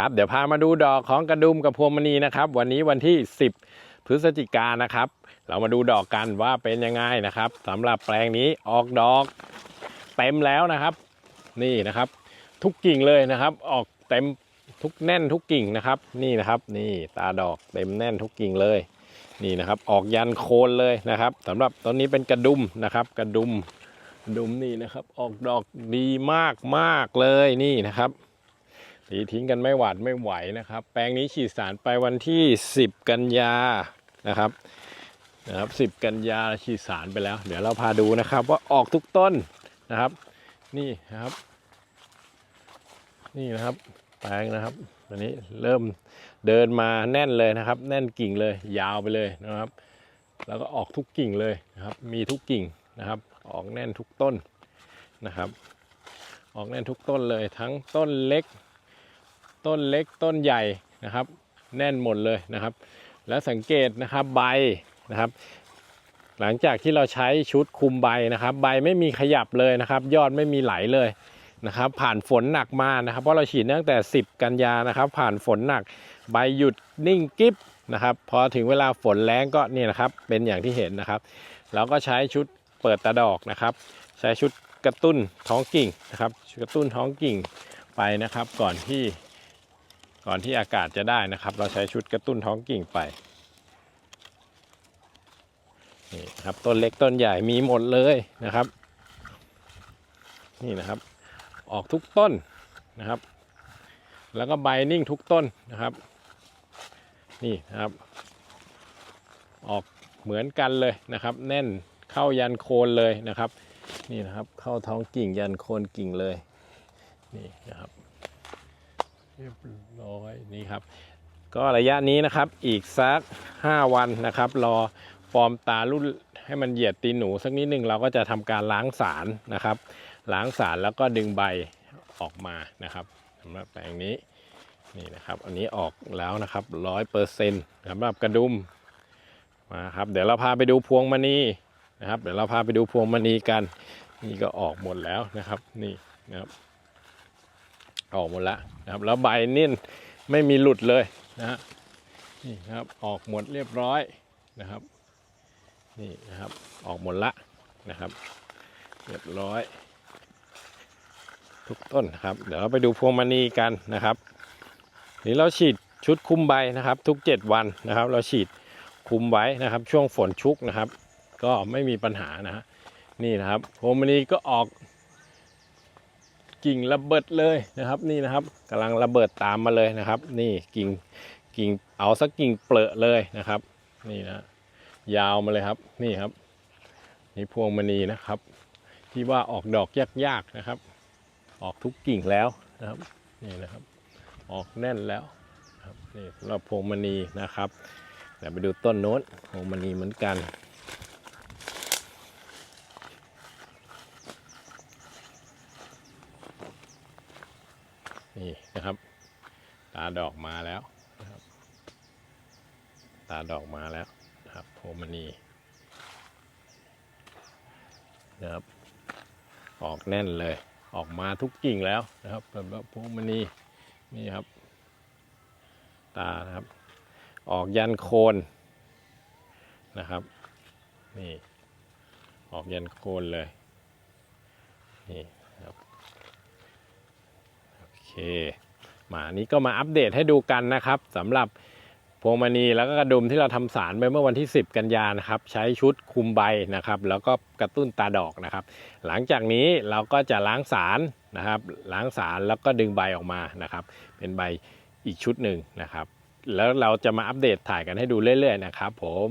ครับเดี๋ยวพามาดูดอกของกระดุมกับพวงมณีนะครับ วันนี้วันที่ 10 พฤศจิกายนนะครับ เรามาดูดอกกันว่าเป็นยังไงนะครับสำหรับแปลงนี้ออกดอกเต็มแล้วนะครับ นี่นะครับ ทุกกิ่งเลยนะครับ ออกเต็มทุกแน่นทุกกิ่งนะครับ นี่นะครับ นี่ตาดอกเต็มแน่นทุกกิ่งเลย นี่นะครับ ออกยันโคนเลยนะครับสำหรับต้นนี้เป็นกระดุมนะครับ กระดุมดุมนี่นะครับ ออกดอกดีมากมากเลยนี่นะครับ ตีทิ้งกันไม่หวาดไม่ไหวนะครับ แปลงนี้ฉีดสารไปวันที่ 10 กันยานะครับนะครับ 10 กันยาฉีดสารไปแล้ว เดี๋ยวเราพาดูนะครับ ว่าออกทุกต้นนะครับ นี่นะครับ นี่นะครับ แปลงนะครับวันนี้เริ่มเดินมาแน่นเลยนะครับ แน่นกิ่งเลย ยาวไปเลยนะครับ แล้วก็ออกทุกกิ่งเลยนะครับ มีทุกกิ่งนะครับ ออกแน่นทุกต้นนะครับ ออกแน่นทุกต้นเลยทั้งต้นเล็ก ต้นเล็กต้นใหญ่นะครับ แน่นหมดเลยนะครับ แล้วสังเกตนะครับใบนะครับ หลังจากที่เราใช้ชุดคุมใบนะครับ ใบไม่มีขยับเลยนะครับ ยอดไม่มีไหลเลยนะครับ ผ่านฝนหนักมานะครับ เพราะเราฉีดตั้งแต่ 10 กันยานะครับ ผ่านฝนหนัก ใบหยุดนิ่งกิ๊บนะครับ พอถึงเวลาฝนแรงก็เนี่ยนะครับ เป็นอย่างที่เห็นนะครับ เราก็ใช้ชุดเปิดตาดอกนะครับ ใช้ชุดกระตุ้นท้องกิ่งนะครับกระตุ้นท้องกิ่งไปนะครับ ก่อนที่ ก่อนที่อากาศจะได้นะครับ เราใช้ชุดกระตุ้นท้องกิ่งไปนี่ครับต้นเล็กต้นใหญ่มีหมดเลยนะครับ นี่นะครับ ออกทุกต้นนะครับ แล้วก็ใบนิ่งทุกต้นนะครับ นี่นะครับ ออกเหมือนกันเลยนะครับ แน่นเข้ายันโคนเลยนะครับ นี่นะครับ เข้าท้องกิ่งยันโคนกิ่งเลยนี่นะครับ เรียบร้อยนี่ครับ ก็ระยะนี้นะครับอีกสัก 5 วันนะครับ รอฟอร์มตารุ่นให้มันเหยียดตีนหนูสักนิดหนึ่งเราก็จะทำการล้างสารนะครับ ล้างสารแล้วก็ดึงใบออกมานะครับสำหรับแปลงนี้นี่นะครับอันนี้ออกแล้วนะครับร้อยเปอร์เซ็นต์สำหรับกระดุมมาครับเดี๋ยวเราพาไปดูพวงมณีนะครับ เดี๋ยวเราพาไปดูพวงมณีกัน นี่ก็ออกหมดแล้วนะครับ นี่นะครับ ออกหมดแล้วนะครับ แล้วใบนิ่นไม่มีหลุดเลยนะฮะนี่ครับออกหมดเรียบร้อยนะครับ นี่นะครับออกหมดละนะครับ เรียบร้อย ทุกต้นนะครับ เดี๋ยวเราไปดูพวงมณีกันนะครับนี่เราฉีดชุดคุมใบนะครับ ทุก 7 วันนะครับ เราฉีดคุมไว้นะครับ ช่วงฝนชุกนะครับ ก็ไม่มีปัญหานะฮะนี่นะครับพวงมณีก็ออก กิ่งระเบิดเลยนะครับ นี่นะครับกำลังระเบิดตามมาเลยนะครับ นี่กิ่งกิ่งเอาสักกิ่งเปลอะเลยนะครับ นี่นะยาวมาเลยครับ นี่ครับ นี่พวงมณีนะครับ ที่ว่าออกดอกยากๆนะครับ ออกทุกกิ่งแล้วนะครับ นี่นะครับ ออกแน่นแล้วครับนี่สำหรับพวงมณีนะครับเดี๋ยวไปดูต้นโน้นพวงมณีเหมือนกัน นี่นะครับ ตาดอกมาแล้วนะครับ ตาดอกมาแล้วนะครับโพมณีนะครับ ออกแน่นเลย ออกมาทุกกิ่งแล้วนะครับสำหรับโพมณีนี่ครับ ตานะครับ ออกยันโคนนะครับ นี่ ออกยันโคนเลย นี่นะครับ โอเค มาอันนี้ก็มาอัปเดตให้ดูกันนะครับสำหรับพวงมณีแล้วก็กระดุมที่เราทำสารไปเมื่อวันที่ 10 กันยานะครับ ใช้ชุดคุมใบนะครับ แล้วก็กระตุ้นตาดอกนะครับ หลังจากนี้เราก็จะล้างสารนะครับ ล้างสารแล้วก็ดึงใบออกมานะครับ เป็นใบอีกชุดหนึ่งนะครับ แล้วเราจะมาอัปเดตถ่ายกันให้ดูเรื่อยๆนะครับ ผม